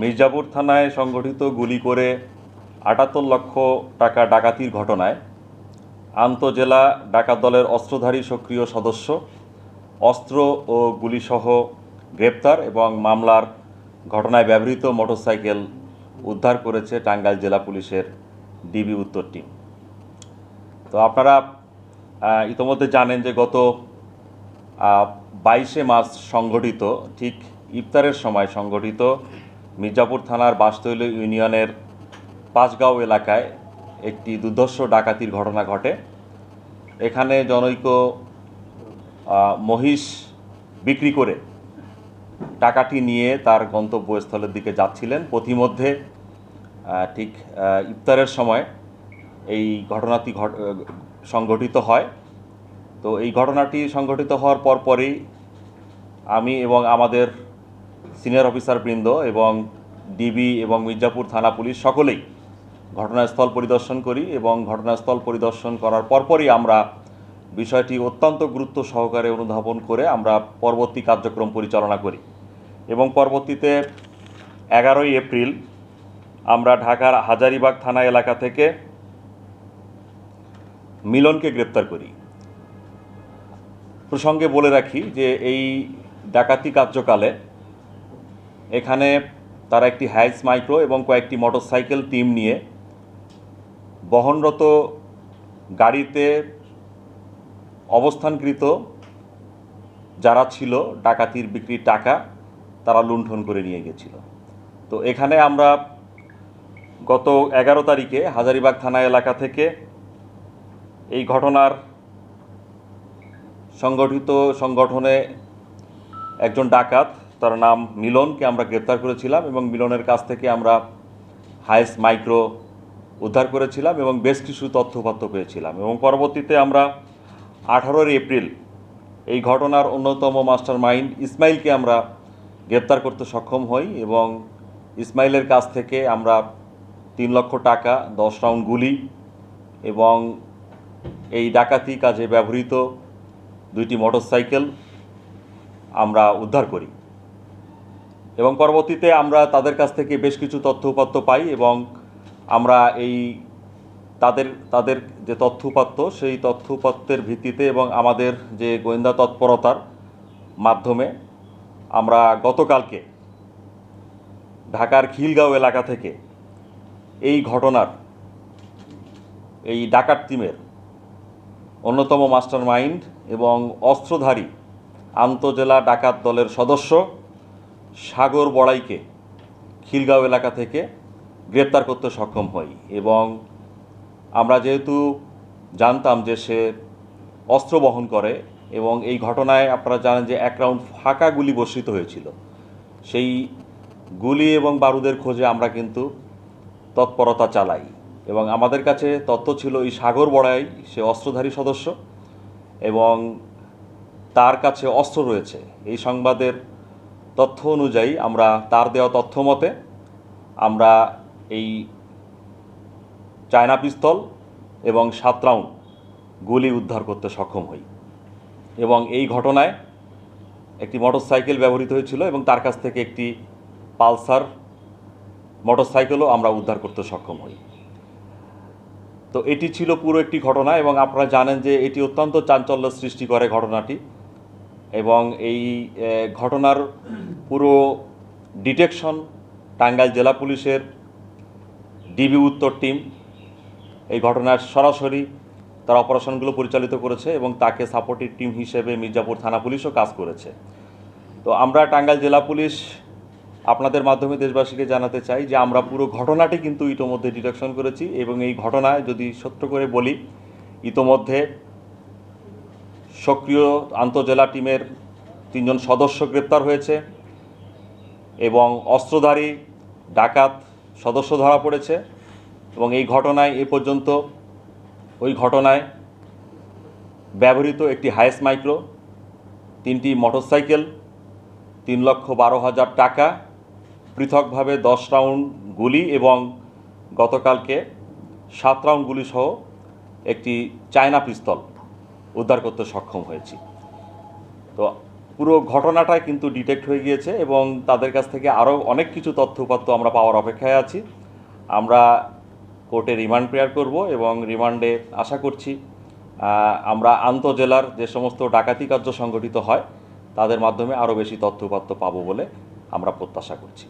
মির্জাপুর থানায় সংগঠিত গুলি করে আটাত্তর লক্ষ টাকা ডাকাতির ঘটনায় আন্তজেলা ডাকাত দলের অস্ত্রধারী সক্রিয় সদস্য, অস্ত্র ও গুলিসহ গ্রেপ্তার এবং মামলার ঘটনায় ব্যবহৃত মোটরসাইকেল উদ্ধার করেছে টাঙ্গাইল জেলা পুলিশের ডিবি উত্তর টিম। তো আপনারা ইতোমধ্যে জানেন যে গত বাইশে মার্চ সংগঠিত ঠিক ইফতারের সময় সংগঠিত মির্জাপুর থানার বাসতৈল ইউনিয়নের পাঁচগাঁও এলাকায় একটি দুর্ধর্ষ ডাকাতির ঘটনা ঘটে। এখানে জনৈক মহিষ বিক্রি করে টাকাটি নিয়ে তার গন্তব্যস্থলের দিকে যাচ্ছিলেন। পথিমধ্যে ঠিক ইফতারের সময় এই ঘটনাটি সংঘটিত হয়। তো এই ঘটনাটি সংঘটিত হওয়ার পরপরই আমি এবং আমাদের সিনিয়র অফিসারবৃন্দ এবং ডিবি এবং মির্জাপুর থানা পুলিশ সকলেই ঘটনাস্থল পরিদর্শন করি এবং ঘটনাস্থল পরিদর্শন করার পরপরই আমরা বিষয়টি অত্যন্ত গুরুত্ব সহকারে অনুধাবন করে আমরা পরবর্তী কার্যক্রম পরিচালনা করি। এবং পরবর্তীতে এগারোই এপ্রিল আমরা ঢাকার হাজারিবাগ থানা এলাকা থেকে মিলনকে গ্রেপ্তার করি। প্রসঙ্গে বলে রাখি যে এই ডাকাতি কার্যকালে এখানে তারা একটি হ্যাইস মাইক্রো এবং কয়েকটি মোটরসাইকেল টিম নিয়ে বহনরত গাড়িতে অবস্থানকৃত যারা ছিল, ডাকাতির বিক্রির টাকা তারা লুণ্ঠন করে নিয়ে গেছিল। তো এখানে আমরা গত এগারো তারিখে হাজারিবাগ থানা এলাকা থেকে এই ঘটনার সংগঠিত সংগঠনে একজন ডাকাত তার নাম মিলনকে আমরা গ্রেপ্তার করেছিলাম এবং মিলনের কাছ থেকে আমরা হাইস মাইক্রো উদ্ধার করেছিলাম এবং বেশ কিছু তথ্যপত্র পেয়েছিলাম এবং পরবর্তীতে আমরা আঠারোই এপ্রিল এই ঘটনার অন্যতম মাস্টার মাইন্ড ইসমাইলকে আমরা গ্রেপ্তার করতে সক্ষম হই এবং ইসমাইলের কাছ থেকে আমরা তিন লক্ষ টাকা, দশ রাউন্ড গুলি এবং এই ডাকাতি কাজে ব্যবহৃত দুইটি মোটরসাইকেল আমরা উদ্ধার করি। এবং পরবর্তীতে আমরা তাদের কাছ থেকে বেশ কিছু তথ্য তথ্যপত্র পাই এবং আমরা এই তাদের তাদের যে তথ্য তথ্যপত্র সেই তথ্য তথ্যপত্রের ভিত্তিতে এবং আমাদের যে গোয়েন্দা তৎপরতার মাধ্যমে আমরা গতকালকে ঢাকার খিলগাঁও এলাকা থেকে এই ঘটনার, এই ডাকাত টিমের অন্যতম মাস্টার মাইন্ড এবং অস্ত্রধারী আন্তজেলা ডাকাত দলের সদস্য সাগর বড়াইকে খিলগাঁও এলাকা থেকে গ্রেপ্তার করতে সক্ষম হই এবং আমরা যেহেতু জানতাম যে সে অস্ত্র বহন করে এবং এই ঘটনায় আপনারা জানেন যে এক রাউন্ড ফাঁকা গুলি বর্ষিত হয়েছিল। সেই গুলি এবং বারুদের খোঁজে আমরা কিন্তু তৎপরতা চালাই এবং আমাদের কাছে তথ্য ছিল এই সাগর বড়াই সে অস্ত্রধারী সদস্য এবং তার কাছে অস্ত্র রয়েছে। এই সংবাদের তথ্য অনুযায়ী আমরা তার দেওয়া তথ্য মতে আমরা এই চায়না পিস্তল এবং সাত রাউন্ড গুলি উদ্ধার করতে সক্ষম হই। এবং এই ঘটনায় একটি মোটরসাইকেল ব্যবহৃত হয়েছিল এবং তার কাছ থেকে একটি পালসার মোটরসাইকেলও আমরা উদ্ধার করতে সক্ষম হই। তো এটি ছিল পুরো একটি ঘটনা এবং আপনারা জানেন যে এটি অত্যন্ত চাঞ্চল্য সৃষ্টি করে ঘটনাটি। এবং এই ঘটনার পুরো ডিটেকশন টাঙ্গাইল জেলা পুলিশের ডিবি উত্তর টিম এই ঘটনার সরাসরি তার অপারেশনগুলো পরিচালিত করেছে এবং তাকে সাপোর্টিভ টিম হিসেবে মির্জাপুর থানা পুলিশও কাজ করেছে। তো আমরা টাঙ্গাইল জেলা পুলিশ আপনাদের মাধ্যমে দেশবাসীকে জানাতে চাই যে আমরা পুরো ঘটনাটি কিন্তু ইতোমধ্যে ডিটেকশন করেছি এবং এই ঘটনায় যদি সত্য করে বলি, ইতোমধ্যে সক্রিয় আন্তজেলা টিমের তিনজন সদস্য গ্রেপ্তার হয়েছে এবং অস্ত্রধারী ডাকাত সদস্য ধরা পড়েছে এবং এই ঘটনায় এ পর্যন্ত ওই ঘটনায় ব্যবহৃত একটি হাইস মাইক্রো, তিনটি মোটরসাইকেল, তিন লক্ষ বারো হাজার টাকা, পৃথকভাবে দশ রাউন্ড গুলি এবং গতকালকে সাত রাউন্ড গুলি সহ একটি চায়না পিস্তল। উদ্ধার করতে সক্ষম হয়েছি। তো পুরো ঘটনাটাই কিন্তু ডিটেক্ট হয়ে গিয়েছে এবং তাদের কাছ থেকে আরও অনেক কিছু তথ্য তথ্যপত্র আমরা পাওয়ার অপেক্ষায় আছি। আমরা কোর্টে রিমান্ড প্রেয়ার করব এবং রিমান্ডে আশা করছি আমরা আন্তজেলার যে সমস্ত ডাকাতি কার্য সংগঠিত হয়, তাদের মাধ্যমে আরও বেশি তথ্য তথ্যপত্র পাবো বলে আমরা প্রত্যাশা করছি।